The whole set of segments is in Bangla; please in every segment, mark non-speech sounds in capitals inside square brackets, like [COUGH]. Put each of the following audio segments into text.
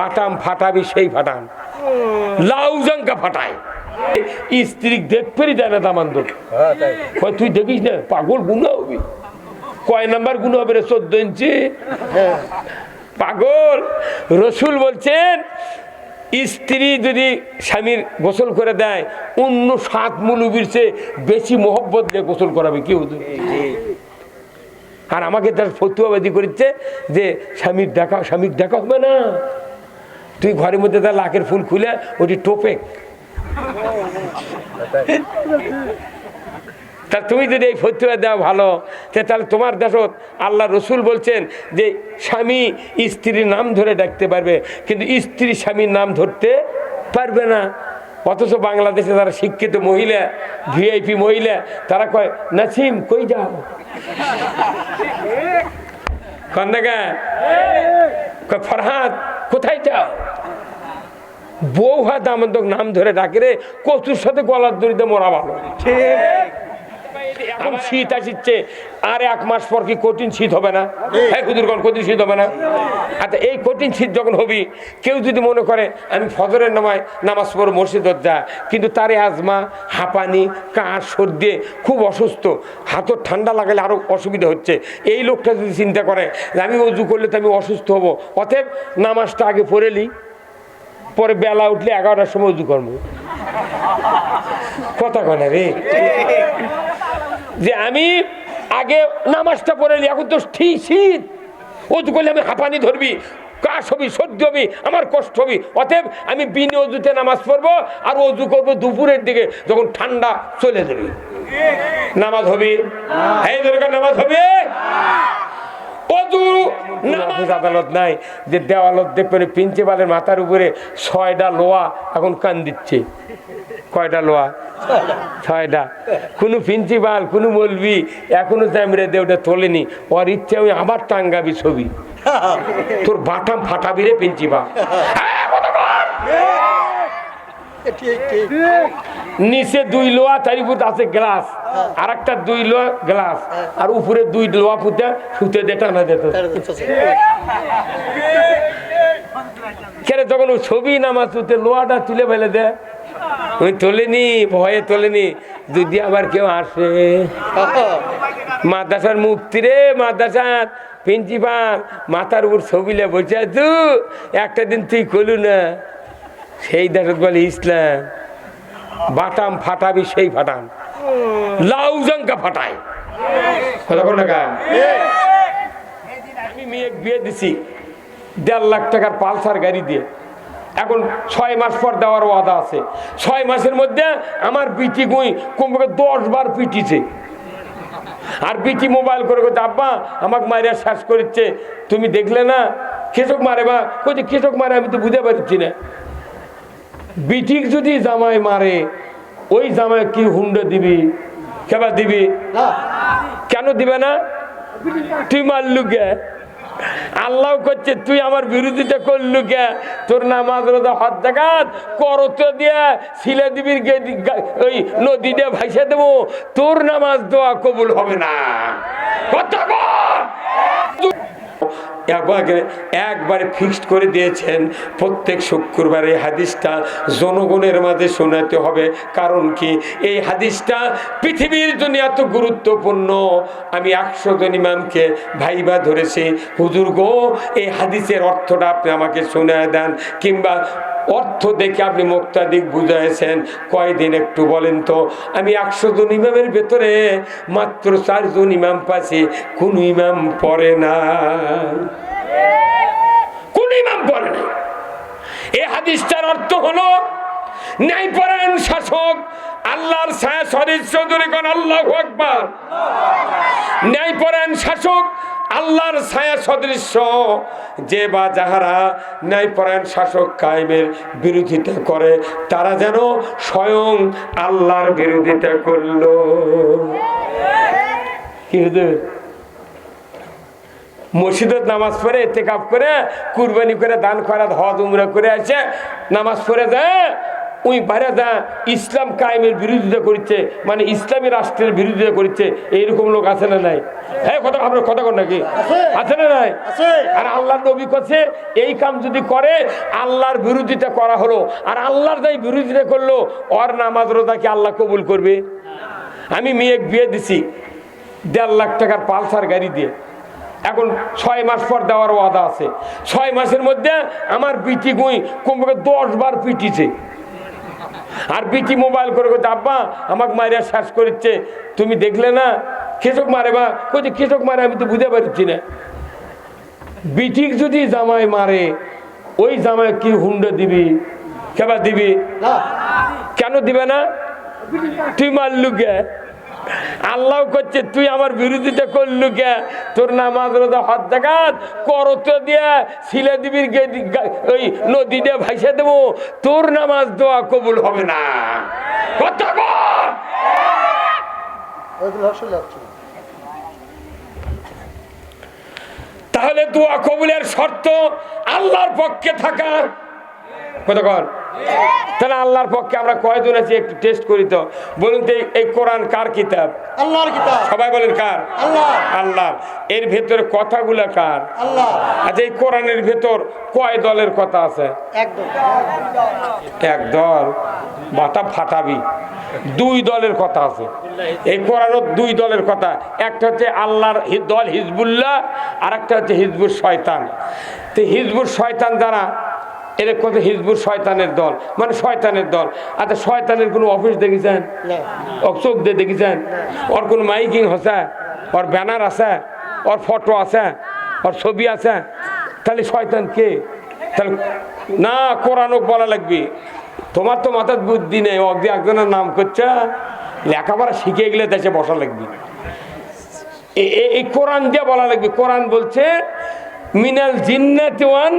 ফাটাম ফাটাবি সেই ফাটান। লাউজাঙ্কা ফাটায়। স্ত্রী দেখতেই দেয় না দামান্দর কয় তুই দেখিস না পাগল গুণা হবি? কয় নাম্বার গুণ হবে রে চোদ্দ ইঞ্চি। পাগল। রসুল বলছেন স্ত্রী যদি স্বামীর গোসল করে দেয় অন্য সাত মুলুবির চেয়ে বেশি মোহব্বত দিয়ে গোসল করাবে কেউ আর আমাকে তার ফতুয়াবাদি করেছে যে স্বামীর দেখা স্বামীর দেখা হবে না। তুই ঘরের মধ্যে তার লাখের ফুল খুলে ওটি টোপে। তা তুমি যদি এই ফতুয়া দেওয়া ভালো তাহলে তোমার দেশত আল্লাহ রসুল বলছেন যে স্বামী স্ত্রীর নাম ধরে ডাকতে পারবে, কিন্তু স্ত্রী স্বামীর নাম ধরতে পারবে না। অথচ বাংলাদেশে যারা শিক্ষিত মহিলা, ভিআইপি মহিলা, তারা কয়, নাসিম, কই যাও? কন্যাকা? কয়, ফরহাদ কোথায় যাও? বউ হাত আমন্দক নাম ধরে ডাকে রে কচুর সাথে গলার দড়িতে মরা ভালো এখন শীত আসছে আর এক মাস পর কি কঠিন শীত হবে না? হ্যাঁ হুজুরগণ কঠিন শীত হবে না? আচ্ছা এই কঠিন শীত যখন হবি কেউ যদি মনে করে আমি ফজরের নামায় নামাজ পড়ো মসজিদত যা কিন্তু তারে আজমা হাঁপানি কাশ সর্দি খুব অসুস্থ হাতর ঠান্ডা লাগালে আরও অসুবিধা হচ্ছে। এই লোকটা যদি চিন্তা করে যে আমি অজু করলে তো আমি অসুস্থ হব অতএব নামাজটা আগে পড়ে লি পরে বেলা উঠলে এগারোটার সময় উজু করব। কথা কনে রে? যে আমি আগে নামাজটা পড়ে নি এখন তো ঠিক শীত উজু করলে আমি হাঁপানি ধরবি কাশ হবি সর্দি হবি আমার কষ্ট হবি। অতএব আমি বিনে অজুতে নামাজ পড়ব আর অজু করব দুপুরের দিকে যখন ঠান্ডা চলে যাবে। নামাজ হবে? এই দরকার নামাজ হবে? আদালত নাই যে দেওয়ালত দেখবেন প্রিন্সিপালের মাথার উপরে ছয়টা লোয়া এখন কান দিচ্ছে। কয়টা লোয়া? ছয়টা। কোনো প্রিন্সিপাল কোনো বলবি এখনও চ্যামরে দে ওটা তোলেনি। ওর ইচ্ছে আমি আবার টাঙ্গাবি ছবি। তোর বাটাম ফাটাবি রে প্রিন্সিপাল নিচে দুই লোয়া, চারি ফুট আছে গ্লাস আর একটা দুই লোয়া গ্লাস আর উপরে দুই লোয়া ফুটে সুতে দে টানা যেত যখন ছবি নামাজ লোহাটা তুলে ফেলে দে ওই তোলেনি ভয়ে তোলেনি যদি আবার কেউ আসে। মাদ্রাসার মুক্তি রে মাদ্রাসার প্রিন্সিপাল মাথার উপর ছবিলে বসে তু একটা দিন তুই কলু না। সেই দেশত বলে ইসলাম বাটাম ফাটাবি সেই ফাটাম। লাউজঙ্কা ফাটায় কথা বল না কা? আমি মেয়ে বিয়ে দিছি দেড় লাখ টাকার পালসার গাড়ি দিয়ে। এখন ছয় মাস পর দেওয়ার ওয়াদা আছে। ছয় মাসের মধ্যে আমার বিটি গুঁই কমপক্ষে দশ বার পিটিছে। আর বিটি মোবাইল করে করতে আব্বা আমাকে মারিয়া শেষ করেছে তুমি দেখলে না? কৃষক মারে বা? কইছে কৃষক মারে আমি তো বুঝতে পারছি না। বিটিক যদি জামাই মারে ওই জামাই কি হুন্ডা দিবি? কেবা দিবি? কেন দিবে না? তুই মারলু কে? আল্লাহ করছে, তুই আমার বিরোধিতা করলু কে? তোর নামাজ রোজা হজ জাগাত করত দিয়ে শিলা দিবির ওই নদী দিয়ে ভাইসা দেবো। তোর নামাজ দোয়া কবুল হবে না। কথা একবারে ফিক্সড করে দিয়েছেন, প্রত্যেক শুক্রবারে এই হাদিসটা জনগণের মাঝে শোনাতে হবে। কারণ কি? এই হাদিসটা পৃথিবীর জন্য এত গুরুত্বপূর্ণ। আমি একশো জন ইমামকে ভাইবা ধরেছি। হুজুর গো, এই হাদিসের অর্থটা আপনি আমাকে শুনে দেন কিংবা অর্থ দেখে আপনি মুক্তাদিক বুঝাইছেন। কয়দিন একটু বলেন তো। আমি একশো জন ইমামের ভেতরে মাত্র চারজন ইমাম পাচ্ছি কোন ইমাম পড়ে না। কোন ইমাম পড়ে না। এ হাদিসটার অর্থ হলো, ন্যায়পরায়ণ শাসক, আল্লাহর ছায়া সদস্য জোরে কোন আল্লাহ আকবার। ন্যায়পরায়ণ শাসক, আল্লাহর ছায়া সদৃশ্য। যে বা যাহারা ন্যায়পরায়ণ শাসক কায়েমের বিরোধিতা করে, তারা যেন স্বয়ং আল্লাহর বিরোধিতা করল। মসজিদত নামাজ পড়ে এতেকাপ করে, কুরবানি করে, দান করা হজ, উমরা করে আছে নামাজ পড়ে যায় ওই বাইরে যা ইসলাম কায়েমের বিরোধিতা করছে মানে ইসলামী রাষ্ট্রের বিরোধিতা করছে এইরকম লোক আছে না নাই? হ্যাঁ কথা আপনার কথা কর নাকি? আছে। না নাই? আর আল্লাহর নবী কাছে এই কাম যদি করে আল্লাহর বিরোধিতা করা হলো আর আল্লাহর যাই বিরোধিতা করল ওর নামাজ রোজা কি আল্লাহ কবুল করবে? আমি মেয়ে বিয়ে দিছি দেড় লাখ টাকার পালসার গাড়ি দিয়ে। এখন ছয় মাস পর দেওয়ার ওয়াদা আছে। ছয় মাসের মধ্যে আমার পিটি গুই কমপক্ষে দশ বার পিটিছে। আর বিটি মোবাইল করে করছে আব্বা আমাকে মারিয়া শ্বাস করিচ্ছে। তুমি দেখলে না? কৃষক মারে বা? কইছে কৃষক মারে আমি তো বুঝতে পারছি না। বিটিক যদি জামাই মারে ওই জামাই কি হুন্ডা দিবি? কেবা দিবি? কেন দিবে না? তুই মারলু কে? আল্লাহ করছে তুই আমার বিরোধিতা করলু কে? তোর নামাজ রোজা করত দিয়া শিলা দিবির ওই নদী দিয়ে দেবো। তোর নামাজ দোয়া কবুল হবে না। কথা। তাহলে দোয়া কবুলের শর্ত আল্লাহর পক্ষে থাকা। কতক্ষণ তাহলে আল্লাহর পক্ষে আমরা কয়জন আছি একটু টেস্ট করি তো। বলুন তো এই- কোরআন কার কিতাব? আল্লাহর কিতাব। সবাই বলেন কার? আল্লাহ। আল্লাহ এর ভেতরে কথাগুলা কার? আল্লাহ। আচ্ছা এই কোরআনের ভেতর কয় দলের কথা আছে? এক দল। মাথা ফাটাবি। দুই দলের কথা আছে। এই কোরআনত দুই দলের কথা। একটা হচ্ছে আল্লাহর দল হিজবুল্লাহ আর একটা হচ্ছে হিজবুর শয়তান। তো হিজবুর শয়তান যারা এর কথা হিজবুর শয়তানের দল। মানে শয়তানের দল। আচ্ছা শয়তানের কোনো অফিস দেখেছেন? চোখ দিয়ে দেখেছেন? ওর কোনো মাইকিং হচ্ছে? ওর ব্যানার আছে? ওর ফটো আছে? ওর ছবি আছে? তাহলে শয়তান কে? তাহলে না কোরআনক বলা লাগবে। তোমার তো মাথার বুদ্ধি নেই। অগদি একজনের নাম করছে লেখাপড়া শিখে গেলে দেশে বসা লাগবে। এই কোরআন দিয়ে বলা লাগবে। কোরআন বলছে মিনাল জিন্নাত ওয়ান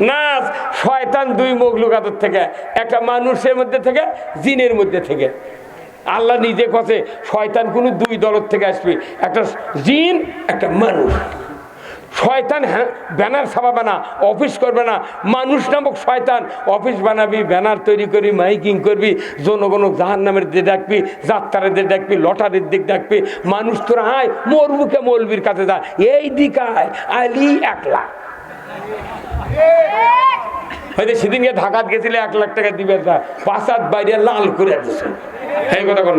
নাস শয়তান দুই মগলুকাতর থেকে। একটা মানুষের মধ্যে থেকে, জিনের মধ্যে থেকে। আল্লাহ নিজে কথা শয়তান কোনো দুই দলের থেকে আসবে। একটা জিন, একটা মানুষ। শয়তান হ্যাঁ ব্যানার ছাপাবে না, অফিস করবে না। মানুষ নামক শয়তান, অফিস বানাবি, ব্যানার তৈরি করবি, মাইকিং করবি, জনগণ জাহান নামের দিয়ে ডাকবি, যাত্রার দিয়ে ডাকবি, লটারির দিক ডাকবি। মানুষ তোরা আয় মোর মুখে মৌলবির কাছে যা। এই দিক আয়, আলি একলা। হয়তো সেদিনকে ঢাকাত গেছিলে এক লাখ টাকা দিবে পাঁচ হাত বাইরে লাল করে দিছে। এই কথা কোন?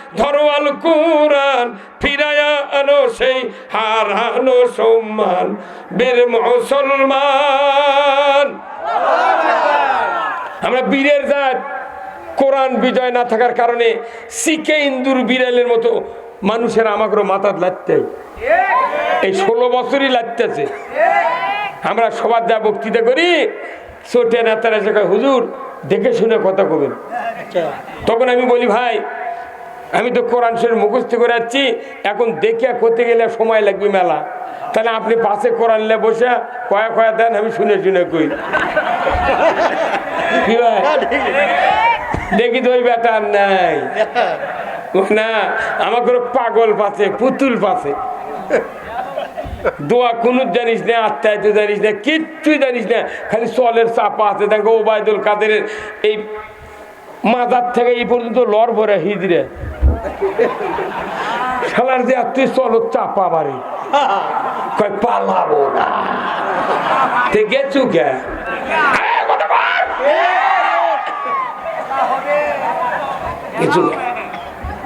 ধরো আল কোরআন ফিরায়া আনো সেই হারানো সম্মান। বীর মুসলমান। আমরা বীরের জাত। কোরআন বিজয় না থাকার কারণে শিখে ইন্দুর বিড়ালের মতো মানুষের আমাকে মাথাত লাগতে এই ষোলো বছরই লাগতেছে আমরা সবার যা বক্তৃতা করি ছোটে নেতারা হুজুর দেখে শুনে কথা কবেন? আচ্ছা। তখন আমি বলি ভাই আমি তো কোরআন শরীফ মুখস্থ করে যাচ্ছি এখন দেখিয়া করতে গেলে সময় লাগবে মেলা। তাহলে আপনি পাশে কোরআন লে বসে কয়া কয়া দেন আমি শুনে শুনে কই। [LAUGHS] দেখি তো ওই বেটা আর নাই। [LAUGHS] না আমাকে ওরা পাগল পাচ্ছে পুতুল পাচ্ছে দোয়া কোনো জানিস না আত্মায়িত জানিস না কিচ্ছুই জানিস না খালি চলের চাপা আছে। দেখো ওবায়দুল কাদেরের এই মাজার থেকে এই পর্যন্ত লর ভরে হিজড়ে। শালার যে তুই চলো চাপা বাড়ি। কয়, পালাবো না। গেছু কে?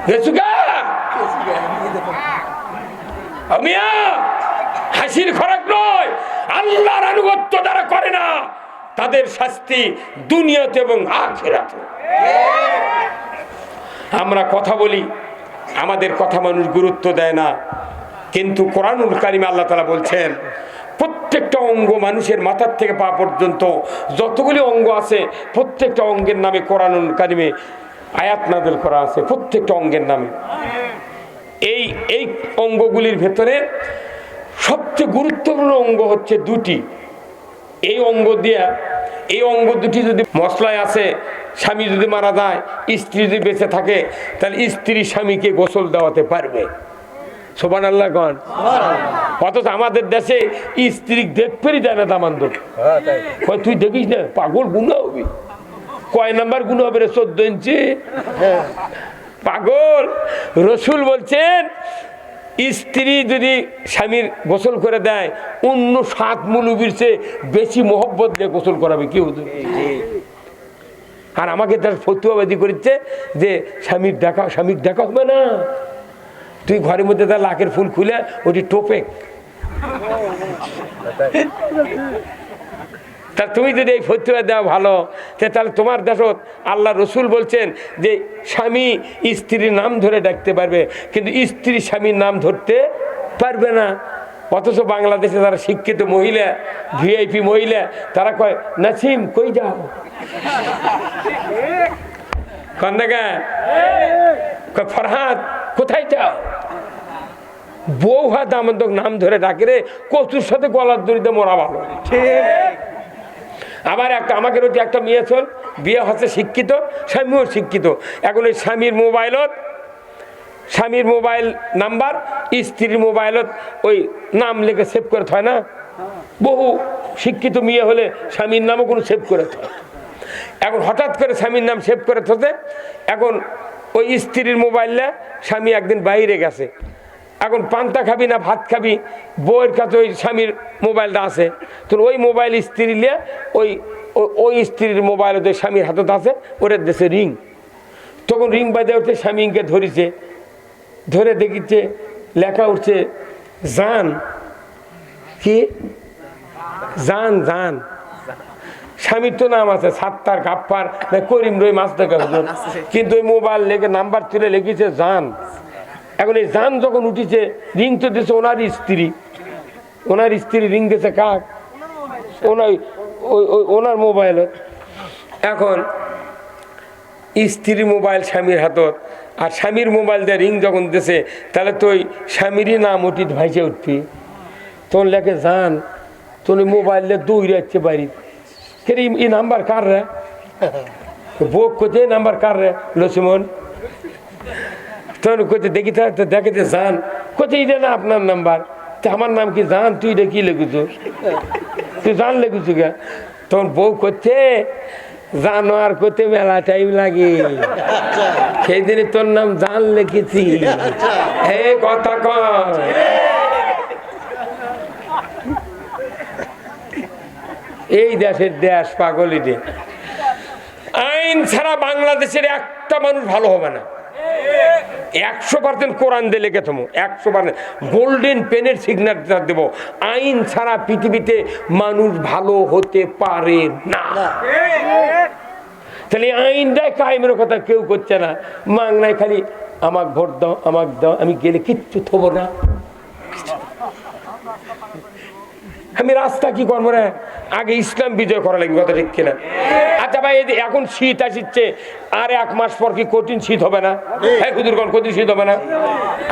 গেছু হাসির নয় করে না, তাদের শাস্তি দুনিয়াতে এবং আখেরাতে। আমরা কথা বলি, আমাদের কথা মানুষ গুরুত্ব দেয় না। কিন্তু কোরআনুল কারিমে আল্লাহ তালা বলছেন, প্রত্যেকটা অঙ্গ মানুষের মাথার থেকে পা পর্যন্ত যতগুলি অঙ্গ আছে, প্রত্যেকটা অঙ্গের নামে কোরআন কারিমে আয়াত নাদেল করা আছে, প্রত্যেকটা অঙ্গের নামে। এই এই অঙ্গগুলির ভেতরে সবচেয়ে গুরুত্বপূর্ণ অঙ্গ হচ্ছে দুটি। এই অঙ্গ দিয়া, এই অঙ্গ দুটি যদি মশলায় আছে স্বামী যদি মারা যায় স্ত্রী যদি বেঁচে থাকে তাহলে স্ত্রী স্বামীকে গোসল দেওয়াতে পারবে। সোবান আল্লাহ গণ অথচ আমাদের দেশে স্ত্রী দেখতেই দেয় না দামান্দ হ্যাঁ কয় তুই দেখিস না পাগল গুণা হবি। কয় নাম্বার গুণ হবে রে চোদ্দ ইঞ্চি। পাগল। রসুল বলছেন স্ত্রী যদি স্বামীর গোসল করে দেয় অন্য সাত মুলুবির চেয়ে বেশি মোহব্বত দিয়ে গোসল করাবে কি হুজুর? আর আমাকে তার ফতুয়াবাদি করেছে যে স্বামীর দেখা স্বামীর দেখা হবে না। তুই ঘরের মধ্যে তার লাখের ফুল খুলে, ওটি টোপে। তা তুমি যদি এই ফতুয়া দেওয়া ভালো তাহলে তোমার দেশত আল্লাহ রসুল বলছেন যে, স্বামী স্ত্রীর নাম ধরে ডাকতে পারবে, কিন্তু স্ত্রী স্বামীর নাম ধরতে পারবে না। অথচ বাংলাদেশে যারা শিক্ষিত মহিলা ভিআইপি মহিলা, তারা কয়, নাসিম, কই যাও? কন্দাগা ফরহাদ, কোথায় যাও? বউ হাত আমাদের নাম ধরে ডাকে রে, কচুর সাথে গলার দড়িতে মরা ভালো। আবার একটা, আমাকে রয়েছে একটা মেয়ে চল, বিয়ে হচ্ছে শিক্ষিত, স্বামীও শিক্ষিত। এখন ওই স্বামীর মোবাইলত স্বামীর মোবাইল নাম্বার, স্ত্রীর মোবাইলত ওই নাম লিখে সেভ করে হয় না? বহু শিক্ষিত মেয়ে হলে স্বামীর নামও কোনো সেভ করে থয় এখন হঠাৎ করে স্বামীর নাম সেভ করে থতে এখন ওই স্ত্রীর মোবাইলে স্বামী একদিন বাইরে গেছে। এখন পান্তা খাবি না ভাত খাবি, বউয়ের কাছে ওই স্বামীর মোবাইলটা আছে। তো ওই মোবাইল স্ত্রী নিয়ে ওই ওই স্ত্রীর মোবাইল ওদের স্বামীর হাতত আছে ওদের দেশে রিং। তখন রিং বাজে উঠে স্বামীকে ধরিছে ধরে দেখিছে লেখা উঠছে জান। কি? জান জান। স্বামীর তো নাম আছে সাত্তার গাপ্পার করিম রই মাছ দেখা হুজুর কিন্তু ওই মোবাইল লেগে নাম্বার তুলে লিখেছে জান। এখন এই জান যখন উঠিছে রিং তো দিয়েছে ওনার স্ত্রী। ওনার স্ত্রী রিং দিয়েছে কাক? ওনার ওই ওনার মোবাইল। এখন স্ত্রীর মোবাইল স্বামীর হাতত আর স্বামীর মোবাইল দিয়ে রিং যখন দিয়েছে তাহলে তো ওই স্বামীরই নাম উঠিত ভাইসে উঠবি। তোর লেখে যান তোর মোবাইল দিয়ে দৌড়ে যাচ্ছে বাড়ি। কে এই নাম্বার কার রে? বোক কোথায় নাম্বার কার রে? লসিমন তখন কোথায় দেখি তা দেখে যে জান। কোথায় এটা না, আপনার নাম্বার। তো আমার নাম কি জান? তুই এটা কি লেগুছ তুই জান লেগুছ গা তখন বউ করছে জানো আর করতে মেলা টাইম লাগে। সেই দিনে তোর নাম জান লিখেছি। হে কথা কর এই দেশের দেশ পাগলি দে আইন ছাড়া বাংলাদেশের একটা মানুষ ভালো হবে না। একশো পার্সেন্ট কোরআন দিয়ে লিখে থামো একশো পার্সেন্ট গোল্ডেন পেনের সিগনেচার দেবো। আইন ছাড়া পৃথিবীতে মানুষ ভালো হতে পারে না। তাহলে আইনটাই কায়েমের কথা কেউ করছে না। মাংনায় খালি আমাক ভোট দাও আমাক দাও আমি গেলে কিচ্ছু থবো না। আমি রাস্তা কি করব রে? আগে ইসলাম বিজয় করা লাগবে কথা ঠিক কিনা? আচ্ছা ভাই এই এখন শীত আসছে আর এক মাস পর কি কঠিন শীত হবে না? হ্যাঁ কুদুরগণ কঠিন শীত হবে না?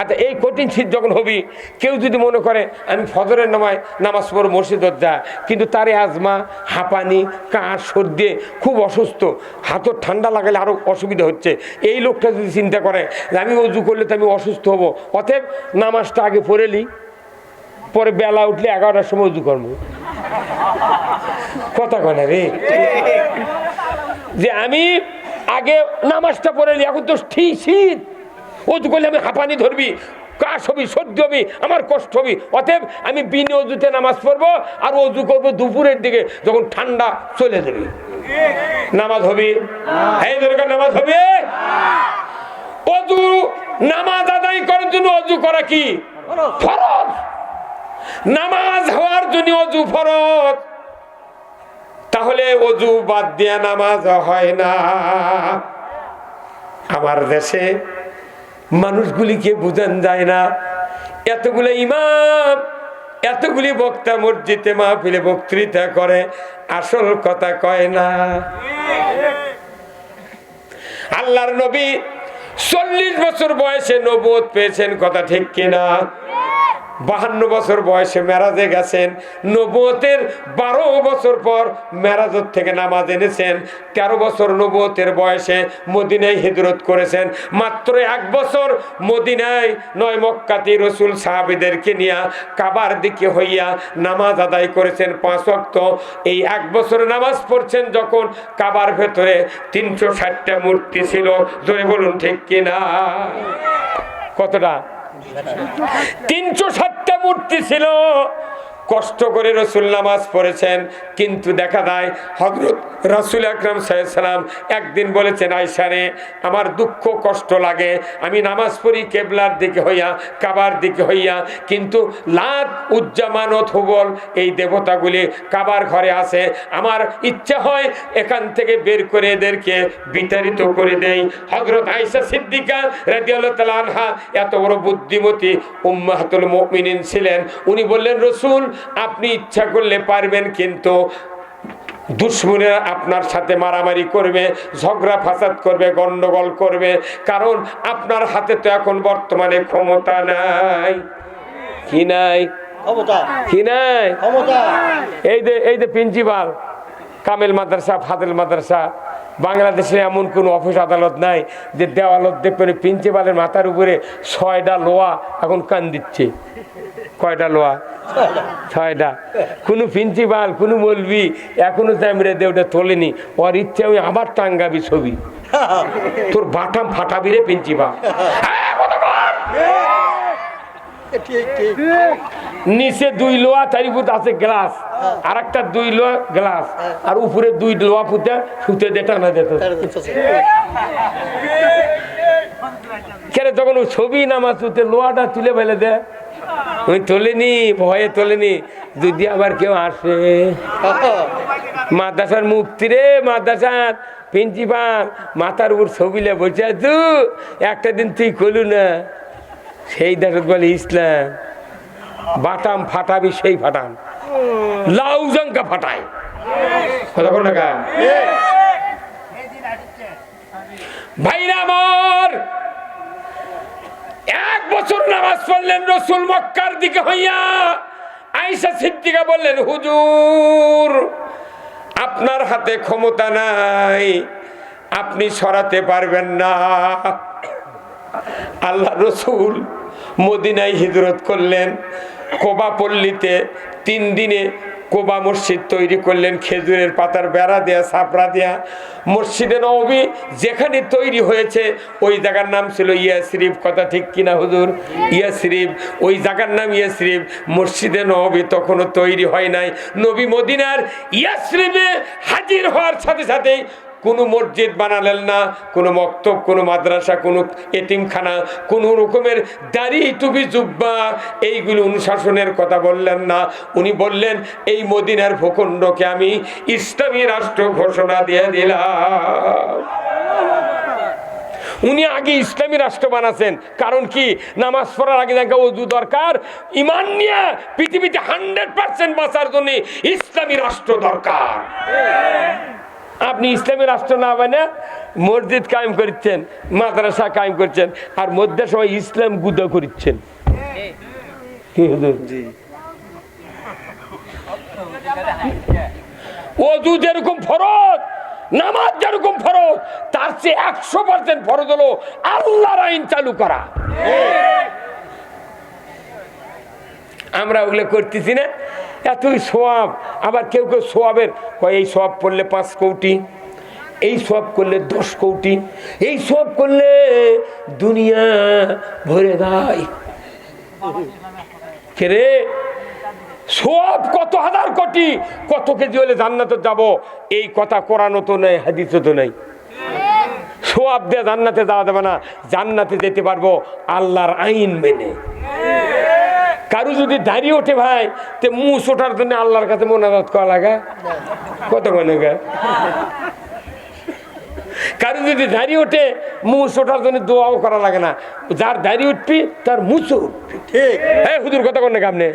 আচ্ছা এই কঠিন শীত যখন হবি কেউ যদি মনে করে আমি ফজরের নামায় নামাজ পড়ো মসজিদত যা কিন্তু তারে আজমা হাঁপানি কাশ সর্দি খুব অসুস্থ হাতর ঠান্ডা লাগালে আরও অসুবিধা হচ্ছে। এই লোকটা যদি চিন্তা করে যে আমি অজু করলে তো আমি অসুস্থ হব অতএব নামাজটা আগে পড়ে নিই পরে বেলা উঠলে এগারোটার সময় উজু করব। কথা কনে রে? যে আমি আগে নামাজটা পড়ে নি এখন তো ঠিক শীত। উজু করলে আমি হাঁপানি ধরবি, কাশ হবি, সর্দি হবি, আমার কষ্ট হবি। অতএব আমি বিনে অজুতে নামাজ পড়ব আর অজু করব দুপুরের দিকে, যখন ঠান্ডা চলে যাবে। নামাজ হবে? এই দরকার নামাজ হবে? অজু নামাজ আদায় করার জন্য অজু করা কি? ফরজ। নামাজ হওয়ার জন্য অজু ফরজ। তাহলে অজু বাদ দিয়া নামাজ হয় না। আমার দেশে মানুষগুলিকে বুঝান যায় না। এতগুলো ইমাম, এতগুলি বক্তা মসজিদে মাহফিলে বক্তৃতা করে, আসল কথা কয় না। আল্লাহর নবী চল্লিশ বছর বয়সে নবোধ পেয়েছেন, কথা ঠিক কিনা? বাহান্ন বছর বয়সে মেরাজে গেছেন নবতের বারো বছর পর মেরাজত থেকে নামাজ এনেছেন, তেরো বছর নবতের বয়সে মদিনায় হিজরত করেছেন, মাত্র এক বছর মদিনায় নয় মক্কাতি রসুল সাহাবিদেরকে নিয়ে কাবার দিকে হইয়া নামাজ আদায় করেছেন পাঁচ অক্ত এই এক বছর নামাজ পড়ছেন যখন কাবার ভেতরে তিনশো ষাটটা মূর্তি ছিল জোরে বলুন ঠিক কিনা? কতটা? তিনশো ষাটটা মূর্তি ছিল। কষ্ট করে রসুল নামাজ পড়েছেন, কিন্তু দেখা যায় হজরত রসুল আকরম সাল্লাম একদিন বলেছেন আইসারে আমার দুঃখ, কষ্ট লাগে। আমি নামাজ পড়ি কেবলার দিকে হইয়া, কাবার দিকে হইয়া, কিন্তু লাত উজ্জামানত হবল এই দেবতাগুলি কাবার ঘরে আছে আমার ইচ্ছা হয় এখান থেকে বের করে এদেরকে বিতাড়িত করে দেই। হজরত আইসা সিদ্দিকা তাআলা আনহা এত বড় বুদ্ধিমতী উম্মাহাতুল মুমিনিন ছিলেন। উনি বললেন, রসুল আপনি ইচ্ছা করলে পারবেন কিন্তু দুশ্মনেরা আপনার সাথে মারামারি করবে ঝগড়া ফাসাদ করবে গন্ডগোল করবে কারণ আপনার হাতে তো এখন বর্তমানে ক্ষমতা নাই। কি নাই? কি নাই? এই যে এই যে প্রিন্সিপাল কামেল মাদ্রাসা ফাদেল মাদ্রাসা বাংলাদেশে এমন কোনো অফিস আদালত নাই যে দেওয়ালত দেখবেন প্রিন্সিপালের মাথার উপরে ছয়টা লোয়া এখন কান দিচ্ছে। কয়টা লোয়া? ছয়টা। কোনো প্রিন্সিপাল কোনো বলবি এখনও চ্যামরে দে ওটা তোলেনি। ওর ইচ্ছে আমি আবার টাঙ্গাবি ছবি। তোর বাটাম ফাটাবি রে প্রিন্সিপাল নিচে দুই লোয়া, চারি ফুট আছে গ্লাস। আর একটা দুই লোয়া গ্লাস। আর উপরে দুই লোয়া ফুটে সুতে দে টানা দিত তারা দিতেছে। কেন ওই ছবি নামাজ লোয়াটা তুলে ফেলে দে। ওই তোলেনি ভয়ে তোলেনি। যদি আবার কেউ আসে। মাদ্রাসার মুক্তি রে মাদ্রাসার প্রিন্সিপাল মাথার উপর ছবিলে বলছে তু একটা দিন তুই কলু না। সেই দেশত বলে ইসলাম বাটাম ফাটাবি সেই ফাটাম। লাউজঙ্কা ফাটায় কথা বল ভাইরা আমার! এক বছর নামাজ পড়লেন রসুল মক্কার দিকে হইয়া আইসা সিদ্দিকা বললেন, হুজুর, আপনার হাতে ক্ষমতা নাই, আপনি সরাতে পারবেন না। আল্লাহ রসুল মদিনায় হিজরত করলেন। কোবা পল্লীতে তিন দিনে কোবা মসজিদ তৈরি করলেন, খেজুরের পাতার বেড়া দেয়া, ছাপড়া দেয়া। মসজিদে নবী যেখানে তৈরি হয়েছে, ওই জায়গার নাম ছিল ইয়া শরীফ কথা ঠিক কিনা হুজুর? ইয়াসরিফ ওই জায়গার নাম ইয়াসরিফ মসজিদে নবী তখনও তৈরি হয় নাই। নবী মদিনার ইয়া শরীফে হাজির হওয়ার সাথে সাথেই কোনো মসজিদ বানালেন না, কোনো মক্তব, কোনো মাদ্রাসা, কোনো এতিমখানা, কোনো রকমের দাড়ি, টুপি, জুব্বা, এইগুলো অনুশাসনের কথা বললেন না। উনি বললেন, এই মদিনার ভূখণ্ডকে আমি ইসলামী রাষ্ট্র ঘোষণা দিয়ে দিলাম। উনি আগে ইসলামী রাষ্ট্র বানাচ্ছেন কারণ কি? নামাজ পড়ার আগে দেখা অজু দরকার। ইমান নিয়ে পৃথিবীতে হান্ড্রেড পার্সেন্ট বাঁচার জন্য ইসলামী রাষ্ট্র দরকার। আপনি ইসলামী রাষ্ট্র না মানে মসজিদ কায়েম করছেন মাদ্রাসা কায়েম করছেন আর মধ্যে সময় ইসলাম গুদা করছেন। অজু যেরকম ফরজ নামাজ যেরকম ফরজ তার চেয়ে একশো পার্সেন্ট ফরজ হলো আল্লাহর আইন চালু করা। আমরা ওগুলো করতেছি না। এতই সোয়াব। আবার কেউ কেউ সোয়াবের, কয়, এই সব পড়লে পাঁচ কোটি, এই সব করলে দশ কোটি, এই সব করলে দুনিয়া ভরে দেয় রে? সব কত হাজার কোটি, কত কেজি হলে জান্নাতে যাব? এই কথা কোরআনও তো নেই, হাদিসও তো নেই। সোয়াব দিয়ে জান্নাতে যাওয়া যাবে না, জান্নাতে যেতে পারব আল্লাহর আইন মেনে। কারু যদি দাঁড়িয়ে ওঠে ভাই তে মুস ওঠার জন্য আল্লাহর কাছে মোনাজাত করা লাগে? কত মনে কারও? যদি দাড়ি ওঠে মুছ ওঠার জন্য দোয়াও করা লাগে না। যার দাড়ি উঠবি তার মুছও উঠবি। ঠিক। হ্যাঁ হুজুর কথা কন না কামনে?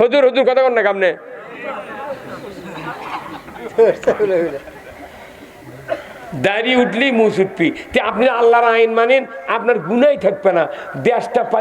হুজুর হুজুর কথা কন না কামনে? দাড়ি উঠলেই মুছ উঠবি আপনি আল্লাহর আইন মানেন আপনার গুনাই থাকবে না। দেশটা